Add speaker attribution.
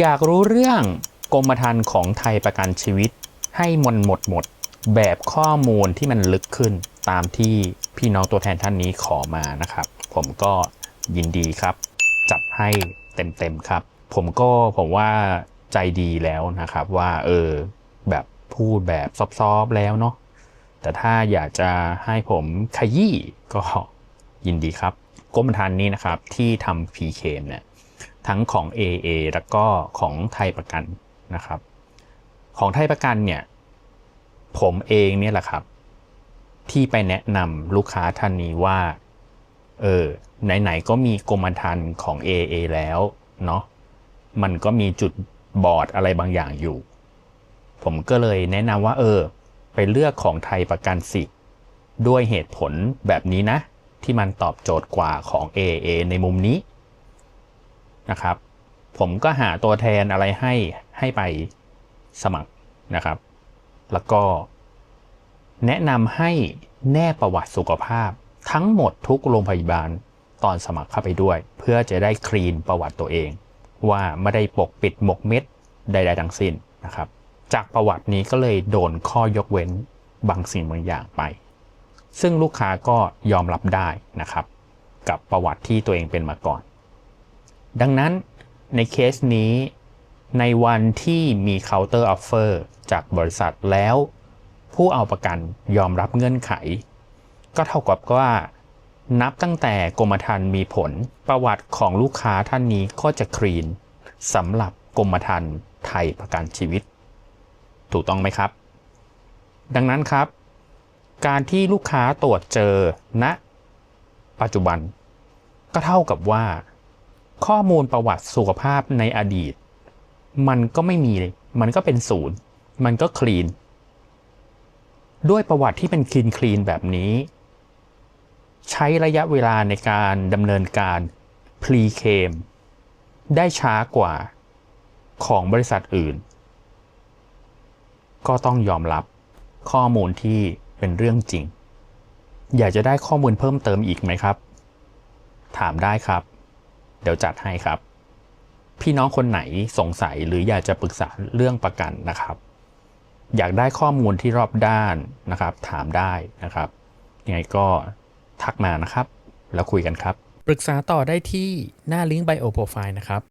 Speaker 1: อยากรู้เรื่องกรมธรรม์ของไทยประกันชีวิต ให้หมดหมดหมดแบบข้อมูลที่มันลึกขึ้นตามที่พี่น้องตัวแทนท่านนี้ขอมานะครับ ผมก็ยินดีครับ จัดให้เต็มๆครับ ผมก็ผมว่าใจดีแล้วนะครับว่าเออแบบพูดแบบซอฟๆแล้วเนาะแต่ถ้าอยากจะให้ผมขยี้ก็ยินดีครับกรมธรรม์นี้นะครับที่ทำ PK เนี่ย ทั้งของ AA แล้วก็ของไทยประกันนะครับ ของไทยประกันเนี่ย ผมเองเนี่ยแหละครับ ที่ไปแนะนำลูกค้าท่านนี้ว่า เออ ไหนๆก็มีกรมธรรม์ของ AA แล้วเนาะ มันก็มีจุดบอดอะไรบางอย่างอยู่ ผมก็เลยแนะนำว่า เออ ไปเลือกของไทยประกันสิ ด้วยเหตุผลแบบนี้นะ ที่มันตอบโจทย์กว่าของ AA ในมุมนี้ นะครับ ผมก็หาตัวแทนอะไรให้ให้ไปสมัครนะครับ แล้วก็ แนะนำให้แนบประวัติสุขภาพ ทั้งหมดทุกโรงพยาบาลตอนสมัครเข้าไปด้วย เพื่อจะได้คลีนประวัติตัวเอง ว่าไม่ได้ปกปิดหมกเม็ดใด ๆ ทั้งสิ้นนะครับ จากประวัตินี้ก็เลยโดนข้อยกเว้นบางสิ่งบางอย่างไป ซึ่งลูกค้าก็ยอมรับได้นะครับ กับประวัติที่ตัวเองเป็นมาก่อน ดังนั้นในเคสนี้ในวันที่มีเคาน์เตอร์ออฟเฟอร์จากบริษัทแล้ว ผู้เอาประกันยอมรับเงื่อนไข ก็เท่ากับว่า นับตั้งแต่กรมธรรม์มีผลประวัติของลูกค้าท่านนี้ก็จะคลีนสำหรับกรมธรรม์ไทยประกันชีวิต ถูกต้องไหมครับ ดังนั้นครับ การที่ลูกค้าตรวจเจอณปัจจุบัน ก็เท่ากับว่า ข้อมูลประวัติสุขภาพในอดีต มันก็ไม่มีเลย มันก็เป็นศูนย์ มันก็คลีน ด้วยประวัติที่เป็นคลีนคลีนแบบนี้ ใช้ระยะเวลาในการดำเนินการพรีเคมได้ช้ากว่าของบริษัทอื่น ก็ต้องยอมรับข้อมูลที่เป็นเรื่องจริง อยากจะได้ข้อมูลเพิ่มเติมอีกไหมครับ ถามได้ครับ เดี๋ยวจัดให้ครับ พี่น้องคนไหนสงสัยหรืออยากจะปรึกษาเรื่องประกันนะครับ อยากได้ข้อมูลที่รอบด้านนะครับ ถามได้นะครับ ยังไงก็ทักมานะครับ แล้วคุยกันครับ
Speaker 2: ปรึกษาต่อได้ที่หน้าลิงก์ไบโอโปรไฟล์นะครับ